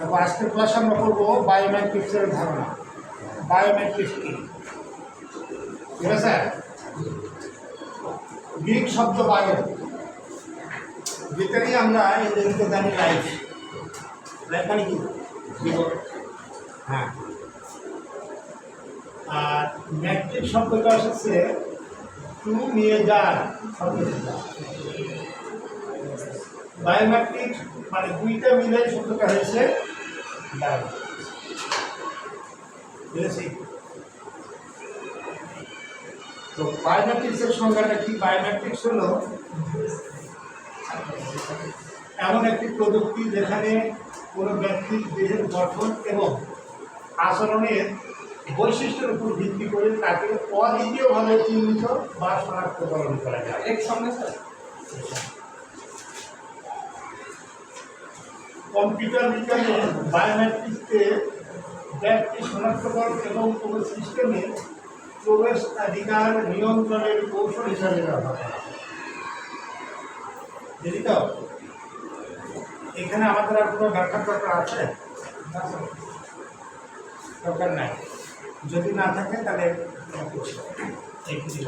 এবং আজকের ক্লাসে আমরা করব বায়োমেট্রিক্সের ধারণা। বায়োমেট্রিক্স কি? ঠিক আছে? গ্রিক শব্দ বায়ো যেটারই আমরা ইংরেজিতে জানি লাইফ লাইফ মানে কি? হ্যাঁ। আর ম্যাট্রিক শব্দটা এসেছে টু নিয়ে যার শব্দ বায়োমেট্রিক মানে দুইটা মিলে শব্দটা হয়েছে তো বায়োমেট্রিক্সের সংজ্ঞাটা কি? বায়োমেট্রিক্স হলো এমন একটি প্রযুক্তি যেখানে কোনো ব্যক্তির দেহের গঠন এবং আচরণের বৈশিষ্ট্যের উপর ভিত্তি করে তাকে অদ্বিতীয়ভাবে চিহ্নিত বা শনাক্তকরণ করা যায়। এক সঙ্গে কম্পিউটার বিজ্ঞানে বায়োমেট্রিক্সকে ব্যক্তি শনাক্তকরণ এবং কোনো সিস্টেমে প্রবেশ অধিকার নিয়ন্ত্রণের কৌশল হিসাবে ব্যবহার করা। এখানে আমাদের আর কোনো ব্যাখ্যা দরকার আছে দরকার নাই। যদি না থাকে, তাহলে এই কিছু